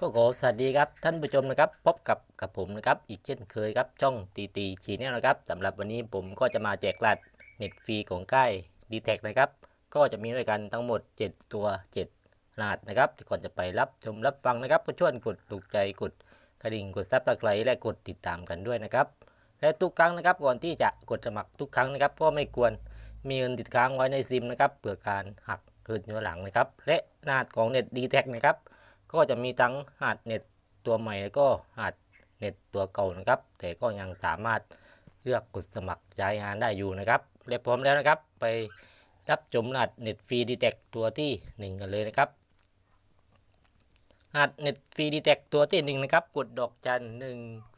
ก็ขอสวัสดีครับท่านผู้ชมนะครับ พบกับกับผมนะครับอีกเช่นเคยครับช่องตีตีชีแนลนะครับสำหรับวันนี้ผมก็จะมาแจกรหัสเน็ตฟรีของค่ายดีแท็นะครับ ก็จะมีด้วยกันทั้งหมด 7 ตัว7รหัสนะครับก่อนจะไปรับชมรับฟังนะครับ ก็ช่วยกดถูกใจกดกระดิ่งกดซับสไครต์และกดติดตามกันด้วยนะครับ และทุกครั้งนะครับก่อนที่จะกดสมัครทุกครั้งนะครับ ก็ไม่ควรมีเงินติดค้างไว้ในซิมนะครับเผื่อการหักเกิดย้อหลังนะครับ และรหัสของเน็ตดีแท็นะครับ ก็จะมีทั้งรหัสเน็ตตัวใหม่แล้วก็รหัสเน็ตตัวเก่านะครับ แต่ก็ยังสามารถเลือกกดสมัครใช้งานได้อยู่นะครับและพร้อมแล้วนะครับ ไปรับชมรหัสเน็ตฟรีดีแท็ตัวที่ 1 กันเลยนะครับรหัสเน็ตฟรีดีแท็ตัวที่ 1 นะครับ กดดอกจัน1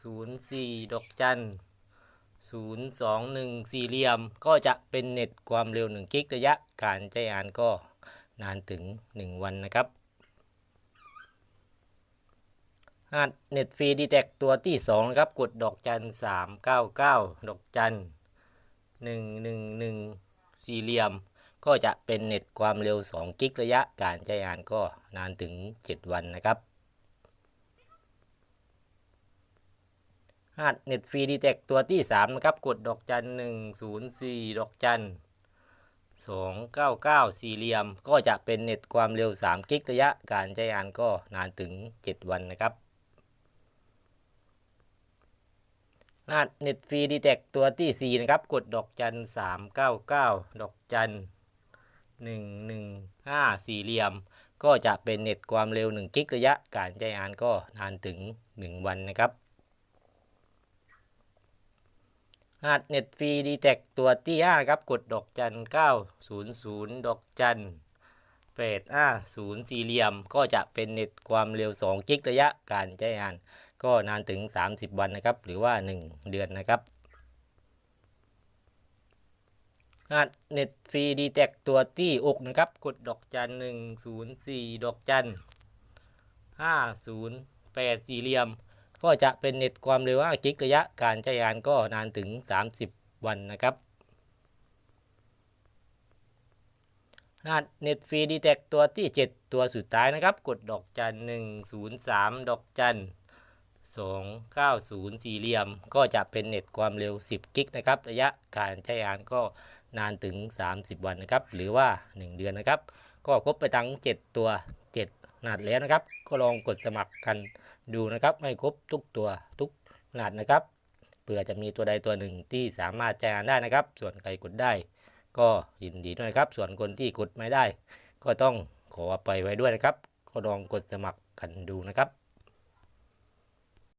0 4ดอกจัน0 2 1สี่เหลี่ยม ก็จะเป็นเน็ตความเร็ว1กิกระยะการใช้งานก็นานถึง 1 วันนะครับ ร หัสเน็ตฟรีดีแท็ตัวที่2นะครับ กดดอกจัน 399 ดอกจัน 111 สี่เหลี่ยม ก็จะเป็นเน็ตความเร็ว 2 กิกระยะการใช้งานก็นานถึง 7 วันนะครับหัสเน็ตฟรีดีแท็ตัวที่ 3 นะครับ กดดอกจัน 104 ดอกจัน299 สี่เหลี่ยม ก็จะเป็นเน็ตความเร็ว 3 กิกระยะ การใช้งานก็นานถึง 7 วันนะครับ รหัสเน็ตฟรีดีแท็ตัวที่ 4 นะครับ กดดอกจัน 399 ดอกจัน 115 สี่เหลี่ยม ก็จะเป็นเน็ตความเร็ว 1 กิกระยะ การใช้งานก็นานถึง 1 วันนะครับรหัสเน็ตฟรีดีแท็ตัวที่5นะครับ กดดอกจัน 900 ดอกจัน850 สี่เหลี่ยม ก็จะเป็นเน็ตความเร็ว 2 กิกระยะ การใช้งาน ก็นานถึง 30 วันนะครับ หรือว่า 1 เดือนนะครับรหัสเน็ตฟรีดีแท็ตัวที่6นะครับ กดดอกจัน104ดอกจัน508สี่เหลี่ยม ก็จะเป็นเน็ตความเร็ว5กิกระยะการใช้งานก็นานถึง 30 วันนะครับรหัสเน็ตฟรีดีแท็ตัวที่ 7 ตัวสุดท้ายนะครับ กดดอกจัน103ดอกจัน 290 สี่เหลี่ยม ก็จะเป็นเน็ตความเร็ว 10 กิกนะครับ ระยะการใช้งานก็นานถึง 30 วันนะครับ หรือว่า 1 เดือนนะครับ ก็ครบไปทั้ง 7 ตัว7รหัสแล้วนะครับ ก็ลองกดสมัครกันดูนะครับให้ครบทุกตัวทุกรหัสนะครับ เผื่อจะมีตัวใดตัวหนึ่งที่สามารถใช้งานได้นะครับ ส่วนใครกดได้ ก็ยินดีด้วยครับ ส่วนคนที่กดไม่ได้ ก็ต้องขออภัยไว้ด้วยนะครับ ก็ลองกดสมัครกันดูนะครับ